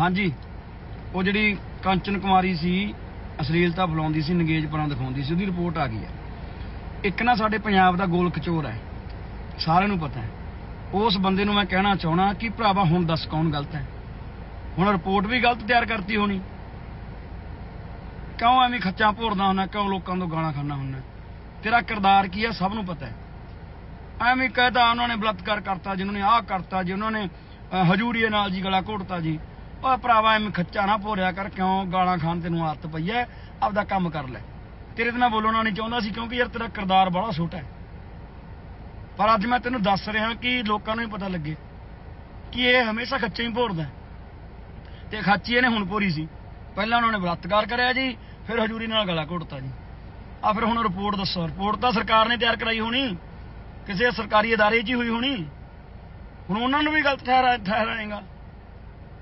ਹਾਂਜੀ। ਉਹ ਜਿਹੜੀ ਕੰਚਨ ਕੁਮਾਰੀ ਸੀ, ਅਸ਼ਲੀਲਤਾ ਫਲਾਉਂਦੀ ਸੀ ਨੰਗੇਜਪਣਾ ਦਿਖਾਉਂਦੀ ਸੀ, ਉਹਦੀ ਰਿਪੋਰਟ ਆ ਗਈ ਹੈ। ਇੱਕ ਨਾ ਸਾਡੇ ਪੰਜਾਬ ਦਾ ਗੋਲ ਕਚੋਰ ਹੈ। ਸਾਰਿਆਂ ਨੂੰ ਪਤਾ ਹੈ। ਉਸ ਬੰਦੇ ਨੂੰ ਮੈਂ ਕਹਿਣਾ ਚਾਹਣਾ ਕਿ ਭਰਾਵਾ, ਹੁਣ ਦੱਸ ਕੌਣ ਗਲਤ ਹੈ? ਹੁਣ ਰਿਪੋਰਟ ਵੀ ਗਲਤ ਤਿਆਰ ਕਰਤੀ ਹੋਣੀ। ਕਿਉਂ ਐਵੇਂ ਖੱਚਾ ਭੋਰਦਾ ਹੁੰਦਾ, ਕਿਉਂ ਲੋਕਾਂ ਤੋਂ ਗਾਲਾਂ ਖਾਣਾ ਹੁੰਦਾ? ਤੇਰਾ ਕਿਰਦਾਰ ਕੀ ਹੈ, ਸਭ ਨੂੰ ਪਤਾ ਹੈ। ਐਵੇਂ ਕਹਦਾ ਉਹਨਾਂ ਨੇ ਬਲਤਕਾਰ ਕਰਤਾ ਜਿਨ੍ਹਾਂ ਨੇ ਆਹ ਕਰਤਾ ਜੀ, ਉਹਨਾਂ ਨੇ ਹਜੂਰੀਏ ਨਾਲ ਜੀ ਗਲਾ ਘੋਟਤਾ ਜੀ। ਓਏ ਭਰਾਵਾ, ਐਵੇਂ ਖੱਚਾ ਨਾ ਭੋਰਿਆ ਕਰ, ਕਿਉਂ ਗਾਲਾਂ ਖਾਣ ਤੈਨੂੰ ਆਦਤ ਪਈ ਐ? ਆਪਦਾ ਕੰਮ ਕਰ ਲੈ। ਤੇਰੇ ਤੇ ਮੈਂ ਬੋਲਣਾ ਨਹੀਂ ਚਾਹੁੰਦਾ ਸੀ, ਕਿਉਂਕਿ ਯਾਰ ਤੇਰਾ ਕਿਰਦਾਰ ਬੜਾ ਛੋਟਾ ਹੈ ਪਰ ਅੱਜ ਮੈਂ ਤੈਨੂੰ ਦੱਸ ਰਿਹਾ ਕਿ ਲੋਕਾਂ ਨੂੰ ਵੀ ਪਤਾ ਲੱਗੇ ਕਿ ਇਹ ਹਮੇਸ਼ਾ ਖੱਚੇ ਹੀ ਭੋਰਦਾ ਹੈ। ਤੇ ਖਾਚੀ ਇਹਨੇ ਹੁਣ ਭੋਰੀ ਸੀ। ਪਹਿਲਾਂ ਉਹਨਾਂ ਨੇ ਬਲਾਤਕਾਰ ਕਰਿਆ ਜੀ, ਫਿਰ ਹਜੂਰੀ ਨਾਲ ਗਲਾ ਘੋਟਤਾ ਜੀ। ਆ ਫਿਰ ਹੁਣ ਰਿਪੋਰਟ ਦੱਸੋ। ਰਿਪੋਰਟ ਤਾਂ ਸਰਕਾਰ ਨੇ ਤਿਆਰ ਕਰਾਈ ਹੋਣੀ। ਕਿਸੇ ਸਰਕਾਰੀ ਅਦਾਰੇ 'ਚ ਹੀ ਹੋਈ ਹੋਣੀ। ਹੁਣ ਉਹਨਾਂ ਨੂੰ ਵੀ ਗਲਤ ਠਹਿਰਾ ਠਹਿਰਾਏਗਾ।